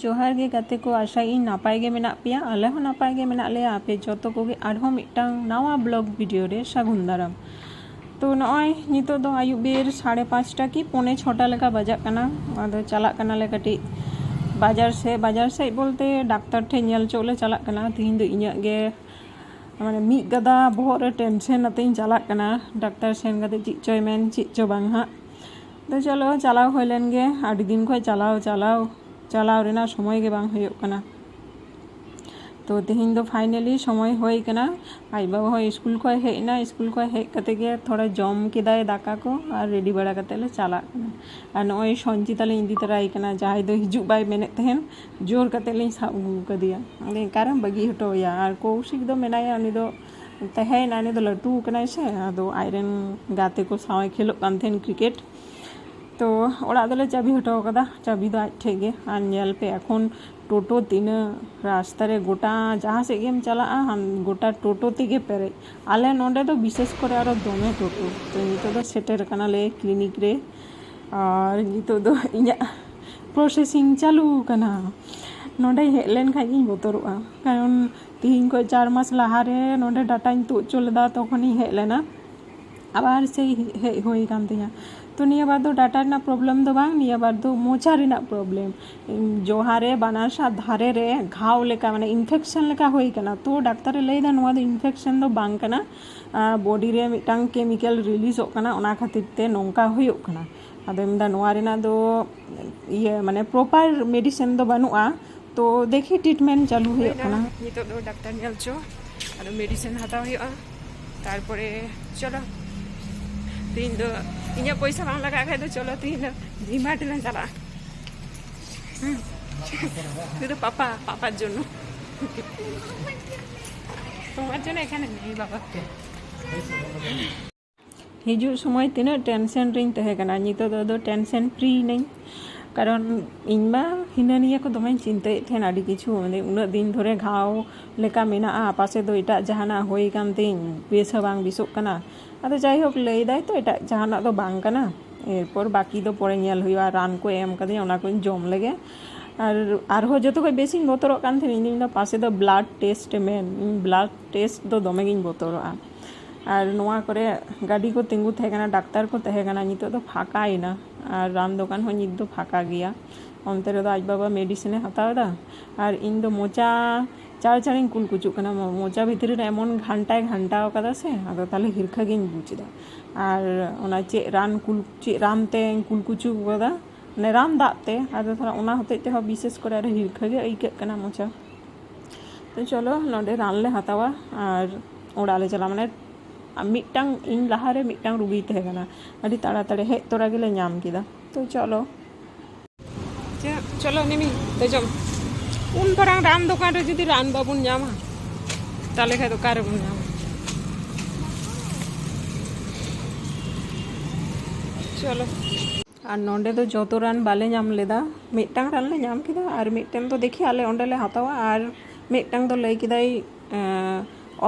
ᱡᱚᱦᱟᱨ ᱜᱮ ᱜᱟᱛᱮ ᱠᱚ ᱟᱥᱟᱭᱟᱹᱧ ᱱᱟᱯᱟᱭ ᱜᱮ ᱢᱮᱱᱟᱜ ᱯᱮᱭᱟ ᱟᱞᱮ ᱦᱚᱸ ᱱᱟᱯᱟᱭ ᱜᱮ ᱢᱮᱱᱟᱜ ᱞᱮᱭᱟ ᱟᱯᱮ ᱡᱚᱛᱚ ᱠᱚᱜᱮ ᱟᱨᱦᱚᱸ ᱢᱤᱫᱴᱟᱝ ᱱᱟᱣᱟ ᱵᱞᱚᱜ ᱵᱷᱤᱰᱤᱭᱳ ᱨᱮ ᱥᱟᱹᱜᱩᱱ ᱫᱟᱨᱟᱢ ᱛᱚ ᱱᱚᱜᱼᱚᱭ ᱱᱤᱛᱚᱜ ᱫᱚ ᱟᱹᱭᱩᱵ ᱵᱮᱨ ᱥᱟᱲᱮ ᱯᱟᱸᱪᱴᱟ ᱠᱤ ᱯᱚᱱᱮ ᱪᱷᱚᱴᱟ ᱞᱮᱠᱟ ᱵᱟᱡᱟᱜ ᱠᱟᱱᱟ ᱟᱫᱚ ᱪᱟᱞᱟᱜ ᱠᱟᱱᱟᱞᱮ ᱠᱟᱹᱴᱤᱡ ᱵᱟᱡᱟᱨ ᱥᱮᱫ ᱵᱟᱡᱟᱨ ᱥᱮᱫ ᱵᱚᱞᱛᱮ ᱰᱟᱠᱛᱟᱨ ᱴᱷᱮᱱ ᱧᱮᱞ ᱦᱚᱪᱚᱜ ᱞᱮ ᱪᱟᱞᱟᱜ ᱠᱟᱱᱟ ᱛᱤᱦᱤᱧ ᱫᱚ ᱤᱧᱟᱹᱜ ᱜᱮ ᱢᱟᱱᱮ ᱢᱤᱫ ᱜᱟᱫᱟ ᱵᱚᱦᱚᱜ ᱨᱮ ᱴᱮᱱᱥᱮᱱ ᱟᱛᱮᱧ ᱪᱟᱞᱟᱜ ᱠᱟᱱᱟ ᱰᱟᱠᱛᱟᱨ ᱥᱮᱱ ᱠᱟᱛᱮᱫ ᱪᱮᱫ ᱪᱚᱭ ᱢᱮᱱ ᱪᱮᱫ ᱪᱚ ᱵᱟᱝ ᱦᱟᱸᱜ ᱛᱚ ᱪᱚᱞᱚ ᱪᱟᱞᱟᱣ ᱦᱩᱭ ᱞᱮᱱ ᱜᱮ ᱟᱹᱰᱤ ᱫᱤᱱ ᱠᱷᱚᱱ ᱪᱟᱞᱟᱣ ᱪᱟᱞᱟᱣ ᱪᱟᱞᱟᱣ ᱨᱮᱱᱟᱜ ᱥᱚᱢᱚᱭ ᱜᱮ ᱵᱟᱝ ᱦᱩᱭᱩᱜ ᱠᱟᱱᱟ ᱛᱚ ᱛᱮᱦᱮᱧ ᱫᱚ ᱯᱷᱟᱭᱱᱮᱞᱤ ᱥᱚᱢᱚᱭ ᱦᱩᱭ ᱟᱠᱟᱱᱟ ᱟᱡ ᱵᱟᱵᱟ ᱦᱚᱸ ᱤᱥᱠᱩᱞ ᱠᱷᱚᱡ ᱦᱮᱡ ᱮᱱᱟ ᱤᱥᱠᱩᱞ ᱠᱷᱚᱡ ᱦᱮᱡ ᱠᱟᱛᱮ ᱜᱮ ᱛᱷᱚᱲᱟ ᱡᱚᱢ ᱠᱮᱫᱟᱭ ᱫᱟᱠᱟ ᱠᱚ ᱟᱨ ᱨᱮᱰᱤ ᱵᱟᱲᱟ ᱠᱟᱛᱮ ᱞᱮ ᱪᱟᱞᱟᱜ ᱠᱟᱱᱟ ᱟᱨ ᱱᱚᱜᱼᱚᱭ ᱥᱚᱧᱡᱤᱛᱟ ᱞᱤᱧ ᱤᱫᱤ ᱛᱚᱨᱟᱭ ᱠᱟᱱᱟ ᱡᱟᱦᱟᱸᱭ ᱫᱚ ᱦᱤᱡᱩᱜ ᱵᱟᱭ ᱢᱮᱱᱮᱫ ᱛᱟᱦᱮᱱ ᱡᱳᱨ ᱠᱟᱛᱮ ᱞᱤᱧ ᱥᱟᱵ ᱟᱹᱜᱩ ᱠᱟᱫᱮᱭᱟ ᱟᱫᱚ ᱚᱠᱟᱨᱮᱢ ᱵᱟᱹᱜᱤ ᱦᱚᱴᱚ ᱟᱭᱟ ᱟᱨ ᱠᱳᱥᱤᱠ ᱫᱚ ᱢᱮᱱᱟᱭᱟ ᱩᱱᱤ ᱫᱚ ᱛᱟᱦᱮᱸᱭᱮᱱᱟ ᱩᱱᱤ ᱫᱚ ᱞᱟᱹᱴᱩ ᱠᱟᱱᱟᱭ ᱥᱮ ᱟᱫᱚ ᱟᱡ ᱨᱮᱱ ᱜᱟᱛᱮ ᱠᱚ ᱥᱟᱶᱮ ᱠᱷᱮᱞᱚᱜ ᱠᱟᱱ ᱛᱟᱦᱮᱱ ᱠᱨᱤᱠᱮᱴ ᱛᱚ ᱚᱲᱟᱜ ᱫᱚᱞᱮ ᱪᱟᱹᱵᱤ ᱦᱚᱴᱚ ᱟᱠᱟᱫᱟ ᱪᱟᱹᱵᱤ ᱫᱚ ᱟᱡ ᱴᱷᱮᱡ ᱜᱮ ᱟᱨ ᱧᱮᱞ ᱯᱮ ᱮᱠᱷᱚᱱ ᱴᱳᱴᱳ ᱛᱤᱱᱟᱹᱜ ᱨᱟᱥᱛᱟ ᱨᱮ ᱜᱚᱴᱟ ᱡᱟᱦᱟᱸ ᱥᱮᱫ ᱜᱮᱢ ᱪᱟᱞᱟᱜᱼᱟ ᱜᱚᱴᱟ ᱴᱳᱴᱳ ᱛᱮᱜᱮ ᱯᱮᱨᱮᱡ ᱟᱞᱮ ᱱᱚᱰᱮ ᱫᱚ ᱵᱤᱥᱮᱥ ᱠᱚᱨᱮ ᱟᱨᱚ ᱫᱚᱢᱮ ᱴᱳᱴᱳ ᱛᱚ ᱱᱤᱛᱚᱜ ᱫᱚ ᱥᱮᱴᱮᱨ ᱠᱟᱱᱟᱞᱮ ᱠᱞᱤᱱᱤᱠ ᱨᱮ ᱟᱨ ᱱᱤᱛᱚᱜ ᱫᱚ ᱤᱧᱟᱹᱜ ᱯᱨᱚᱥᱮᱥᱤᱝ ᱪᱟᱹᱞᱩ ᱟᱠᱟᱱᱟ ᱱᱚᱰᱮ ᱦᱮᱡ ᱞᱮᱱᱠᱷᱟᱡ ᱜᱤᱧ ᱵᱚᱛᱚᱨᱚᱜᱼᱟ ᱠᱟᱨᱚᱱ ᱛᱤᱦᱤᱧ ᱠᱷᱚᱡ ᱪᱟᱨ ᱢᱟᱥ ᱞᱟᱦᱟᱨᱮ ᱱᱚᱰᱮ ᱰᱟᱴᱟᱧ ᱛᱩᱫ ᱦᱚᱪᱚ ᱞᱮᱫᱟ ᱛᱚᱠᱷᱚᱱᱤᱧ ᱦᱮᱡ ᱞᱮᱱᱟ ᱟᱵᱟᱨ ᱥᱮᱭ ᱦᱩᱭ ᱠᱟᱱ ᱛᱤᱧᱟᱹ ᱛᱚ ᱱᱤᱭᱟᱹ ᱵᱟᱨ ᱫᱚ ᱰᱟᱴᱟ ᱨᱮᱱᱟᱜ ᱯᱨᱚᱵᱞᱮᱢ ᱫᱚ ᱵᱟᱝ ᱱᱤᱭᱟᱹ ᱵᱟᱨ ᱫᱚ ᱢᱚᱪᱟ ᱨᱮᱱᱟᱜ ᱯᱨᱚᱵᱞᱮᱢ ᱡᱚᱦᱟᱨᱮ ᱵᱟᱱᱟᱨ ᱥᱟᱜ ᱫᱷᱟᱨᱮ ᱨᱮ ᱜᱷᱟᱣ ᱞᱮᱠᱟ ᱢᱟᱱᱮ ᱤᱱᱯᱷᱮᱠᱥᱮᱱ ᱞᱮᱠᱟ ᱦᱩᱭ ᱠᱟᱱᱟ ᱛᱚ ᱰᱟᱠᱛᱟᱨᱮ ᱞᱟᱹᱭᱫᱟ ᱱᱚᱣᱟ ᱫᱚ ᱤᱱᱯᱷᱮᱠᱥᱮᱱ ᱫᱚ ᱵᱟᱝ ᱠᱟᱱᱟ ᱵᱚᱰᱤ ᱨᱮ ᱢᱤᱫᱴᱟᱝ ᱠᱮᱢᱤᱠᱮᱞ ᱨᱤᱞᱤᱡᱚᱜ ᱠᱟᱱᱟ ᱚᱱᱟ ᱠᱷᱟᱹᱛᱤᱨ ᱛᱮ ᱱᱚᱝᱠᱟ ᱦᱩᱭᱩᱜ ᱠᱟᱱᱟ ᱟᱫᱚ ᱢᱮᱱᱫᱟ ᱱᱚᱣᱟ ᱨᱮᱱᱟᱜ ᱫᱚ ᱤᱭᱟᱹ ᱢᱟᱱᱮ ᱯᱨᱚᱯᱟᱨ ᱢᱮᱰᱤᱥᱤᱱ ᱫᱚ ᱵᱟᱹᱱᱩᱜᱼᱟ ᱛᱚ ᱫᱮᱠᱷᱤ ᱴ্রিটমেন্ট ᱪᱟᱹᱞᱩ ᱦᱩᱭᱩᱜ ᱠᱟᱱᱟ ᱱᱤᱛᱚᱜ ᱫᱚ ᱰᱟᱠᱛᱟᱨ ᱧᱮᱞ ᱪᱚ ᱟᱫᱚ ᱢᱮᱰᱤᱥᱤᱱ ᱦᱟᱛᱟᱣ ᱦᱩᱭᱩᱜᱼᱟ ᱛᱟᱨᱯᱚᱨᱮ ᱪᱚᱞᱚ ᱛᱮ ᱤᱧ ᱫᱚ ᱤᱧᱟᱹᱜ ᱯᱚᱭᱥᱟ ᱵᱟᱝ ᱞᱟᱜᱟᱜ ᱠᱷᱟᱡ ᱫᱚ ᱪᱚᱞᱚ ᱛᱮ ᱤᱧ ᱫᱚ ᱰᱤᱢᱟᱨᱴ ᱞᱟᱝ ᱪᱟᱞᱟᱜᱼᱟ শুধু পাপা পাপার জন্য তোমার জন্য এখানে নেই বাবাকে ᱦᱤᱡᱩᱜ ᱥᱚᱢᱚᱭ ᱛᱤᱱᱟᱹᱜ ᱴᱮᱱᱥᱮᱱ ᱨᱤᱧ ᱛᱟᱦᱮᱸ ᱠᱟᱱᱟ ᱱᱤᱛᱚᱜ ᱫᱚ ᱴᱮᱱᱥᱮᱱ ᱯᱷᱨᱤ ᱱᱟᱹᱧ ᱠᱟᱨᱚᱱ ᱤᱧ ᱢᱟ ᱦᱤᱱᱟᱹ ᱱᱤᱭᱟᱹ ᱠᱚ ᱫᱚᱢᱮᱧ ᱪᱤᱱᱛᱟᱹᱭᱮᱫ ᱛᱟᱦᱮᱱ ᱟᱹᱰᱤ ᱠᱤᱪᱷᱩ ᱩᱱᱟᱹᱜ ᱫᱤᱱ ᱫᱷᱚᱨᱮ ᱜᱷᱟᱣ ᱞᱮᱠᱟ ᱢᱮᱱᱟᱜᱼᱟ ᱯᱟᱥᱮ ᱫᱚ ᱮᱴᱟᱜ ᱡᱟᱦᱟᱱᱟᱜ ᱦᱩᱭ ᱠᱟᱱ ᱛᱤᱧ ᱵᱮᱥ ᱦᱚᱸ ᱵᱟᱝ ᱵᱮᱥᱚᱜ ᱠᱟᱱᱟ ᱟᱫᱚ ᱡᱟᱭᱦᱳᱠ ᱞᱟᱹᱭᱫᱟᱭ ᱛᱚ ᱮᱴᱟᱜ ᱡᱟᱦᱟᱱᱟᱜ ᱫᱚ ᱵᱟᱝ ᱠᱟᱱᱟ ᱮᱨᱯᱚᱨ ᱵᱟᱹᱠᱤ ᱫᱚ ᱯᱚᱨᱮ ᱧᱮᱞ ᱦᱩᱭᱩᱜᱼᱟ ᱨᱟᱱ ᱠᱚ ᱮᱢ ᱠᱟᱹᱫᱤᱧᱟ ᱚᱱᱟ ᱠᱚᱧ ᱡᱚᱢ ᱞᱮᱜᱮ আর আরও যত কই বেশি বতরক কান থেকে ইনি না পাশে তো blood test main blood test তো দমে গিন বতরক আর নোয়া করে গাড়ি কো তিঙ্গু থাকে না ডাক্তার কো থাকে না নিতো তো ফাঁকাই না ᱟᱨ ᱨᱟᱱ ᱫᱚᱠᱟᱱ ᱦᱚᱸ ᱱᱤᱛ ᱫᱚ ᱯᱷᱟᱸᱠᱟ ᱜᱮᱭᱟ ᱚᱱᱛᱮ ᱨᱮᱫᱚ ᱟᱡ ᱵᱟᱵᱟ ᱢᱮᱰᱤᱥᱤᱱᱮ ᱦᱟᱛᱟᱣ ᱮᱫᱟ ᱟᱨ ᱤᱧ ᱫᱚ ᱢᱚᱪᱟ ᱪᱟᱲ ᱪᱟᱲᱤᱧ ᱠᱩᱞ ᱠᱩᱪᱩᱜ ᱠᱟᱱᱟ ᱢᱚᱪᱟ ᱵᱷᱤᱛᱨᱤ ᱨᱮ ᱮᱢᱚᱱ ᱜᱷᱟᱱᱴᱟᱭ ᱜᱷᱟᱱᱴᱟᱣ ᱠᱟᱫᱟ ᱥᱮ ᱟᱫᱚ ᱛᱟᱦᱚᱞᱮ ᱦᱤᱨᱠᱷᱟᱹ ᱜᱤᱧ ᱵᱩᱡᱽ ᱮᱫᱟ ᱟᱨ ᱚᱱᱟ ᱪᱮᱫ ᱨᱟᱱ ᱠᱩᱞ ᱪᱮᱫ ᱨᱟᱱ ᱛᱮᱧ ᱠᱩᱞ ᱠᱩᱪᱩᱜ ᱠᱟᱫᱟ ᱢᱟᱱᱮ ᱨᱟᱱ ᱫᱟᱜ ᱛᱮ ᱟᱫᱚ ᱛᱟᱦᱚᱞᱮ ᱚᱱᱟ ᱦᱚᱛᱮᱡ ᱛᱮᱦᱚᱸ ᱵᱤᱥᱮᱥ ᱠᱚᱨᱮ ᱟᱨ ᱦᱤᱨᱠᱷᱟᱹ ᱜᱮ ᱟᱹᱭᱠᱟᱹᱜ ᱠᱟᱱᱟ ᱢᱚᱪᱟ ᱛᱚ ᱪᱚᱞᱚ ᱱᱚᱰᱮ ᱨᱟᱱ ᱞᱮ ᱦᱟᱛᱟᱣᱟ ᱟᱨ ᱚᱲᱟᱜ ᱞᱮ ᱪᱟᱞᱟᱜᱼᱟ ᱢᱟᱱᱮ ᱢᱤᱫᱴᱟᱝ ᱤᱧ ᱞᱟᱦᱟᱨᱮ ᱢᱤᱫᱴᱟᱝ ᱨᱩᱜᱤ ᱛᱟᱦᱮᱸ ᱠᱟᱱᱟ ᱟᱹᱰᱤ ᱛᱟᱲᱟᱛᱟᱲᱤ ᱦᱮᱡ ᱛᱚᱨᱟ ᱜᱮᱞᱮ ᱧᱟᱢ ᱠᱮᱫᱟ ᱛᱚ ᱪᱚᱞᱚ ᱪᱚᱞᱚ ᱱᱮᱢᱤ ᱫᱮᱡᱚᱢ ᱩᱱ ᱯᱟᱨᱟᱝ ᱨᱟᱱ ᱫᱚᱠᱟᱱ ᱨᱮ ᱡᱩᱫᱤ ᱨᱟᱱ ᱵᱟᱵᱚᱱ ᱧᱟᱢᱟ ᱛᱟᱦᱚᱞᱮ ᱠᱷᱟᱱ ᱫᱚᱠᱟᱱ ᱨᱮᱵᱚᱱ ᱧᱟᱢᱟ চলো আর নন্ডে তো যত রান বালে নাম লেদা মিটটাং রান লে নাম কিদা আর মিটটাং তো দেখি আলে অন্ডে লে হাতাওয়া আর মিটটাং তো লাই কিদাই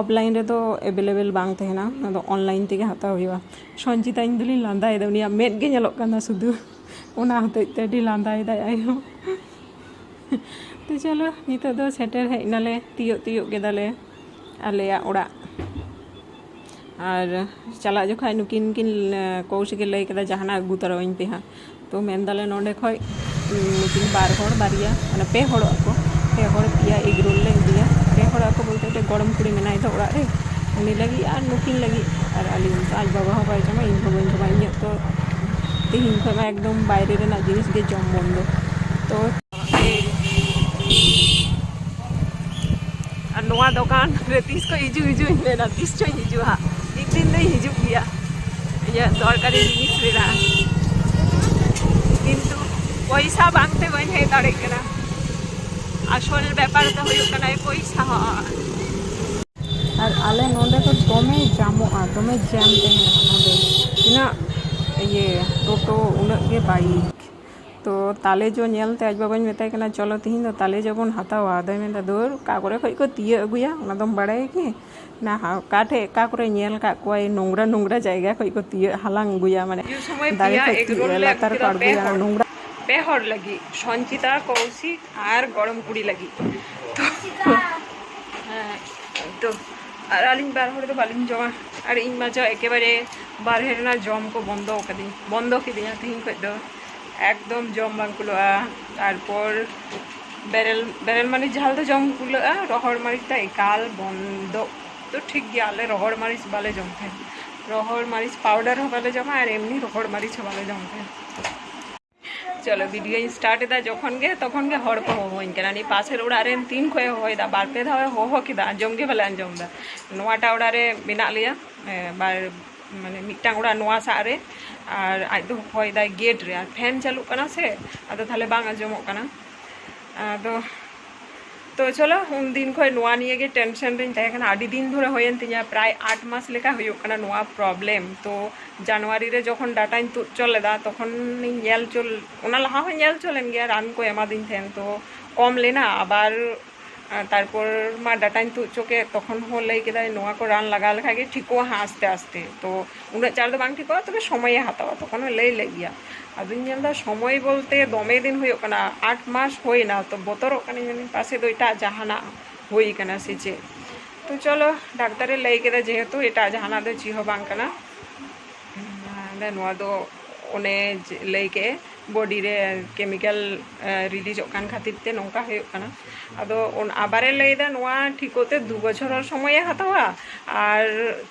ᱚᱯᱷᱞᱟᱭᱤᱱ ᱨᱮᱫᱚ ᱮᱵᱮᱞᱮᱵᱮᱞ ᱵᱟᱝ ᱛᱟᱦᱮᱱᱟ ᱟᱫᱚ ᱚᱱᱞᱟᱭᱤᱱ ᱛᱮᱜᱮ ᱦᱟᱛᱟᱣ ᱦᱩᱭᱩᱜᱼᱟ ᱥᱚᱧᱪᱤᱛᱟ ᱤᱧ ᱫᱚᱞᱤᱧ ᱞᱟᱸᱫᱟᱭᱮᱫᱟ ᱩᱱᱤᱭᱟᱜ ᱢᱮᱫ ᱜᱮ ᱧᱮᱞᱚᱜ ᱠᱟᱱᱟ ᱥᱩᱫᱷᱩ ᱚᱱᱟ ᱦᱚᱛᱮᱡ ᱛᱮ ᱟᱹᱰᱤ ᱞᱟᱸᱫᱟᱭᱮᱫᱟᱭ ᱟᱭᱳ ᱛᱚ ᱪᱚᱞᱚ ᱱᱤᱛᱚᱜ ᱫᱚ ᱥᱮᱴᱮᱨ ᱦᱮᱡ ᱱᱟᱞᱮ ᱛᱤᱭᱳᱜ ᱛᱤᱭᱳᱜ ᱠᱮᱫᱟᱞᱮ ᱟᱞᱮᱭᱟᱜ ᱚᱲᱟᱜ ᱟᱨ ᱪᱟᱞᱟᱜ ᱡᱚᱠᱷᱟᱡ ᱱᱩᱠᱤᱱ ᱠᱤᱱ ᱠᱚᱣᱥᱤᱠᱤᱱ ᱞᱟᱹᱭ ᱠᱮᱫᱟ ᱡᱟᱦᱟᱱᱟᱜ ᱟᱹᱜᱩ ᱛᱚᱨᱟᱣᱟᱹᱧ ᱯᱮ ᱦᱟᱸᱜ ᱛᱚ ᱢᱮᱱᱫᱟᱞᱮ ᱱᱚᱰᱮ ᱠᱷᱚᱡ ᱱᱩᱠᱤᱱ ᱵᱟᱨ ᱦᱚᱲ ᱵᱟᱨᱭᱟ ᱢᱟᱱᱮ ᱯᱮ ᱦᱚᱲᱚᱜ ᱟᱠᱚ ᱯᱮ ᱦᱚᱲ ᱯᱮᱭᱟ ᱮᱜᱽᱨᱳᱞ ᱞᱮ ᱤᱫᱤᱭᱟ ᱦᱚᱲ ᱠᱚ ᱵᱚᱞᱛᱮ ᱜᱚᱲᱚᱢ ᱠᱩᱲᱤ ᱢᱮᱱᱟᱭ ᱫᱚ ᱚᱲᱟᱜ ᱨᱮ ᱩᱱᱤ ᱞᱟᱹᱜᱤᱫ ᱟᱨ ᱱᱩᱠᱤᱱ ᱞᱟᱹᱜᱤᱫ ᱟᱨ ᱟᱹᱞᱤᱧ ᱟᱡ ᱵᱟᱵᱟ ᱦᱚᱸ ᱵᱟᱭ ᱡᱚᱢᱟ ᱤᱧ ᱦᱚᱸ ᱵᱟᱹᱧ ᱡᱚᱢᱟ ᱤᱧᱟᱹᱜ ᱛᱚ ᱛᱮᱦᱮᱧ ᱠᱷᱚᱱ ᱢᱟ ᱮᱠᱫᱚᱢ ᱵᱟᱭᱨᱮ ᱨᱮᱱᱟᱜ ᱡᱤᱱᱤᱥ ᱜᱮ ᱡᱚᱢ ᱵᱚᱱᱫᱚ ᱛᱚ ᱟᱨ ᱱᱚᱣᱟ ᱫᱚᱠᱟᱱ ᱨᱮ ᱛᱤᱥ ᱠᱚ ᱦᱤᱡᱩᱜ ᱦᱤᱡᱩᱜ ᱤᱧ ᱛᱤᱥ ᱪᱚᱧ ᱦᱤᱡᱩᱜᱼᱟ ᱢᱤᱫ ᱫᱤᱱ ᱫᱚᱧ ᱦᱤᱡᱩᱜ ᱜᱮᱭᱟ ᱤᱧᱟᱹᱜ ᱫᱚᱨᱠᱟᱨᱤ ᱡᱤᱱᱤᱥ ᱨᱮᱱᱟᱜ ᱠᱤᱱᱛᱩ ᱯᱚᱭᱥᱟ ᱵᱟᱝᱛᱮ ᱵᱟᱹᱧ ᱦᱮᱡ ᱫᱟᱲᱮᱜ ᱠᱟᱱᱟ ᱟᱥᱚᱞ ᱵᱮᱯᱟᱨ ᱫᱚ ᱦᱩᱭᱩᱜ ᱠᱟᱱᱟ ᱯᱚᱭᱥᱟ ᱦᱚᱸ ᱟᱨ ᱟᱞᱮ ᱱᱚᱰᱮ ᱫᱚ ᱫᱚᱢᱮ ᱡᱟᱢᱚᱜᱼᱟ ᱫᱚᱢᱮ ᱡᱟᱢ ᱛᱟᱦᱮᱱᱟ ᱱᱚᱰᱮ ᱛᱤᱱᱟᱹᱜ ᱤᱭᱟᱹ ᱴᱳᱴᱳ ᱩᱱᱟᱹᱜ ᱜᱮ ᱵᱟᱭᱤᱠ তো তালে জো নেলতে আজ বাবাই মেতাই কেনা চলো তিহিন তো তালে জবন হাতাওয়া দাই মেন দূর কা করে খই কো তিয়ে আগুয়া ওনা দম বাড়াই কি? না কা ঠে কা করে নেল কা কোই নোংরা নোংরা জায়গা খই কো তিয়ে হালাং আগুয়া মানে দাই লাতার পাড়গুয়া নোংরা পেহর লাগি, সঞ্চিতা কৌশিক আর গরম পুরি লাগি। তো হ্যাঁ তো, আর আলিন বার হলে তো বালিন জমা। আর ইন মাঝে একেবারে বার হেরে না জমকো বন্ধ কাদিন বন্ধ কিদিন তিন কদ একদম জম বাংকুলো তারপর বেরেল বেরেল মারিচ ঝাল তো জম কুলো রহর মারিচটা একাল বন্ধ। তো ঠিক গিয়া আলে রহর মারিচ বালে জম খায়। রহর মারিচ পাউডার হবালে জমা, আর এমনি রহর মারিচ হবালে জম খায়। ચલો વિડીયો સ્ટાર્ટ હતા જોખણ ગે તખણ ગે હડકો હોવો ઇન્કેલાની પાછળ ઉડારે તીન કોઈ હોય દા બાર પે દાવે હો હો કીધા અંજમ ગે ભલે અંજમ દા નોવા ટાવડારે બેના લિયા બાર মানে মিটাং ওরা নোয়া সারে আর আদো হয় দায় গেট রে আর ফ্যান চালু কানা সে আদো তাহলে বাং আজমক কানা আদো তো ᱪᱚᱞᱚ ᱩᱱᱫᱤᱱ ᱠᱷᱚᱡ ᱱᱚᱣᱟ ᱱᱤᱭᱮᱜᱮ ᱴᱮᱱᱥᱚᱱ ᱨᱤᱧ ᱛᱟᱦᱮᱸ ᱠᱟᱱᱟ ᱟᱹᱰᱤ ᱫᱤᱱ ᱫᱷᱚᱨᱮ ᱦᱩᱭᱮᱱ ᱛᱤᱧᱟ ᱯᱨᱟᱭ ᱟᱴ ᱢᱟᱥ ᱞᱮᱠᱟ ᱦᱩᱭᱩᱜ ᱠᱟᱱᱟ ᱱᱚᱣᱟ ᱯᱨᱚᱵᱞᱮᱢ ᱛᱚ ᱡᱟᱱᱩᱣᱟᱨᱤ ᱨᱮ ᱡᱚᱠᱷᱚᱱ ᱰᱟᱴᱟᱧ ᱛᱩᱫ ᱪᱚ ᱞᱮᱫᱟ ᱛᱚᱠᱷᱚᱱᱤᱧ ᱧᱮᱞ ᱪᱚ ᱚᱱᱟ ᱞᱟᱦᱟ ᱦᱚᱸ ᱧᱮᱞ ᱪᱚ ᱞᱮᱱ ᱜᱮᱭᱟ ᱨᱟᱱ ᱠᱚ ᱮᱢᱟᱫᱤᱧ ᱛᱟᱦᱮᱱ ᱛᱚ ᱠᱚᱢ ᱞᱮᱱᱟ আবার ᱛᱟᱨᱯᱚᱨ ᱢᱟ ᱰᱟᱴᱟᱧ ᱛᱩᱫ ᱦᱚᱪᱚ ᱠᱮᱫ ᱛᱚᱠᱷᱚᱱ ᱦᱚᱸ ᱞᱟᱹᱭ ᱠᱮᱫᱟᱭ ᱱᱚᱣᱟ ᱠᱚ ᱨᱟᱱ ᱞᱟᱜᱟᱣ ᱞᱮᱠᱷᱟᱡ ᱜᱮ ᱴᱷᱤᱠᱚᱜᱼᱟ ᱟᱥᱛᱮ ᱟᱥᱛᱮ ᱛᱚ ᱩᱱᱟᱹᱜ ᱪᱟᱬ ᱫᱚ ᱵᱟᱝ ᱴᱷᱤᱠᱚᱜᱼᱟ ᱛᱚᱵᱮ ᱥᱚᱢᱚᱭᱮ ᱦᱟᱛᱟᱣᱟ ᱛᱚᱠᱷᱚᱱᱮ ᱞᱟᱹᱭ ᱞᱮᱫ ᱜᱮᱭᱟ ᱟᱫᱚᱧ ᱧᱮᱞ ᱮᱫᱟ ᱥᱚᱢᱚᱭ ᱵᱚᱞᱛᱮ ᱫᱚᱢᱮ ᱫᱤᱱ ᱦᱩᱭᱩᱜ ᱠᱟᱱᱟ ᱟᱴ ᱢᱟᱥ ᱦᱩᱭᱱᱟ ᱛᱚ ᱵᱚᱛᱚᱨᱚᱜ ᱠᱟᱹᱱᱟᱹᱧ ᱢᱮᱱᱟᱹᱧ ᱯᱟᱥᱮ ᱫᱚ ᱮᱴᱟᱜ ᱡᱟᱦᱟᱱᱟᱜ ᱦᱩᱭ ᱠᱟᱱᱟ ᱥᱮ ᱪᱮᱫ ᱛᱚ ᱪᱚᱞᱚ ᱰᱟᱠᱛᱟᱨᱮ ᱞᱟᱹᱭ ᱠᱮᱫᱟ ᱡᱮᱦᱮᱛᱩ ᱮᱴᱟᱜ ᱡᱟᱦᱟᱱᱟᱜ ᱫᱚ ᱪᱮᱫ ᱦᱚᱸ ᱵᱟᱝ ᱠᱟᱱᱟ ᱱᱚᱣᱟ ᱫᱚ ᱚᱱᱮ ᱞᱟᱹᱭ ᱠᱮᱜᱼᱮ ᱵᱚᱰᱤ ᱨᱮ ᱠᱮᱢᱤᱠᱮᱞ ᱨᱤᱞᱤᱡᱚᱜ ᱠᱟᱱ ᱠᱷᱟᱹᱛᱤᱨ ᱛᱮ ᱱᱚᱝᱠᱟ ᱦᱩᱭᱩᱜ ᱠᱟᱱᱟ ᱟᱫᱚ ᱟᱵᱟᱨᱮ ᱞᱟᱹᱭᱫᱟ ᱱᱚᱣᱟ ᱴᱷᱤᱠᱚᱛᱮ ᱫᱩ ᱵᱚᱪᱷᱚᱨ ᱥᱚᱢᱚᱭᱮ ᱦᱟᱛᱟᱣᱟ ᱟᱨ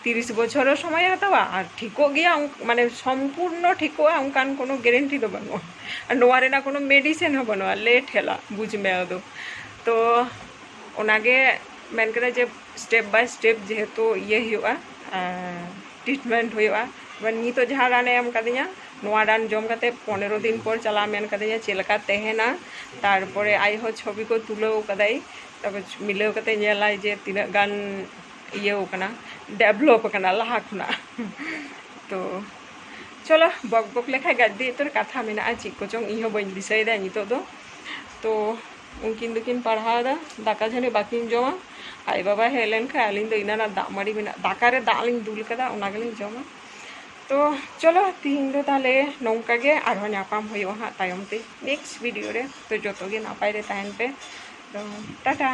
ᱛᱤᱨᱤশ ᱵᱚᱪᱷᱚᱨ ᱥᱚᱢᱚᱭᱮ ᱦᱟᱛᱟᱣᱟ ᱟᱨ ᱴᱷᱤᱠᱚᱜ ᱜᱮᱭᱟ ᱢᱟᱱᱮ ᱥᱚᱢᱯূর্ণ ᱴᱷᱤᱠᱚᱜᱼᱟ ᱚᱱᱠᱟᱱ ᱠᱳᱱᱳ ᱜᱮᱨᱮᱱᱴᱤ ᱫᱚ ᱵᱟᱹᱱᱩᱜᱼᱟ ᱟᱨ ᱱᱚᱣᱟ ᱨᱮᱱᱟᱜ ᱠᱳᱱᱳ ᱢᱮᱰᱤᱥᱤᱱ ᱦᱚᱸ ᱵᱟᱹᱱᱩᱜᱼᱟ ᱞᱮᱴ ᱦᱮᱞᱟ ᱵᱩᱡᱽ ᱢᱮ ᱟᱫᱚ ᱛᱚ ᱚᱱᱟᱜᱮ ᱢᱮᱱ ᱠᱮᱫᱟ ᱡᱮ ᱥᱴᱮᱯ ᱵᱟᱭ ᱥᱴᱮᱯ ᱡᱮᱦᱮᱛᱩ ᱤᱭᱟᱹ ᱦᱩᱭᱩᱜᱼᱟ ᱴᱨᱤᱴᱢᱮᱱᱴ ᱦᱩᱭᱩᱜᱼᱟ ᱱᱤᱛᱚᱜ ᱡᱟᱦᱟᱸ ᱨᱟᱱᱮ ᱮᱢ ᱠᱟᱫᱤᱧᱟ ᱱᱚᱣᱟ ᱨᱟᱱ ᱡᱚᱢ ᱠᱟᱛᱮ ᱯᱚᱱᱮᱨᱚ ᱫᱤᱱ ᱯᱚᱨ ᱪᱟᱞᱟᱜ ᱢᱮᱱ ᱠᱟᱫᱤᱧᱟ ᱪᱮᱫ ᱞᱮᱠᱟ ᱛᱟᱦᱮᱱᱟ ᱛᱟᱨᱯᱚᱨᱮ ᱟᱡᱦᱚᱸ ᱪᱷᱚᱵᱤ ᱠᱚ ᱛᱩᱞᱟᱹᱣ ᱠᱟᱫᱟᱭ ᱛᱚᱵᱮ ᱢᱤᱞᱟᱹᱣ ᱠᱟᱛᱮ ᱧᱮᱞᱟᱭ ᱡᱮ ᱛᱤᱱᱟᱹᱜ ᱜᱟᱱ ᱤᱭᱟᱹᱣ ᱠᱟᱱᱟ ᱰᱮᱵᱷᱞᱚᱯ ᱠᱟᱱᱟ ᱞᱟᱦᱟ ᱠᱷᱚᱱᱟᱜ ᱛᱚ চলো বক বক লেখায় গাদ্দি তোর কথা মেনা চিক কোচং ইহ বই দিশাই দা নিতো তো তো উনকিন দুকিন পাড়হা দা দাকা ঝানে বাকিন জমা ᱟᱡ ᱵᱟᱵᱟᱭ ᱦᱮᱡ ᱞᱮᱱᱠᱷᱟᱱ ᱟᱹᱞᱤᱧ ᱫᱚ ᱤᱱᱟᱹ ᱫᱟᱜ ᱢᱟᱹᱲᱤ ᱢᱮᱱᱟᱜ ᱫᱟᱠᱟᱨᱮ ᱫᱟᱜ ᱞᱤᱧ ᱫᱩᱞ ᱠᱟᱫᱟ ᱚᱱᱟ ᱜᱮᱞᱤᱧ ᱡᱚᱢᱟ ᱛᱚ ᱪᱚᱞᱚ ᱛᱤᱦᱤᱧ ᱫᱚ ᱛᱟᱦᱚᱞᱮ ᱱᱚᱝᱠᱟ ᱜᱮ ᱟᱨᱦᱚᱸ ᱧᱟᱯᱟᱢ ᱦᱩᱭᱩᱜᱼᱟ ᱦᱟᱸᱜ ᱛᱟᱭᱚᱢ ᱛᱮ ᱱᱮᱠᱥᱴ ᱵᱷᱤᱰᱤᱭᱳ ᱨᱮ ᱛᱚ ᱡᱚᱛᱚ ᱜᱮ ᱱᱟᱯᱟᱭ ᱨᱮ ᱛᱟᱦᱮᱱ ᱯᱮ ᱛᱚ ᱴᱟᱴᱟ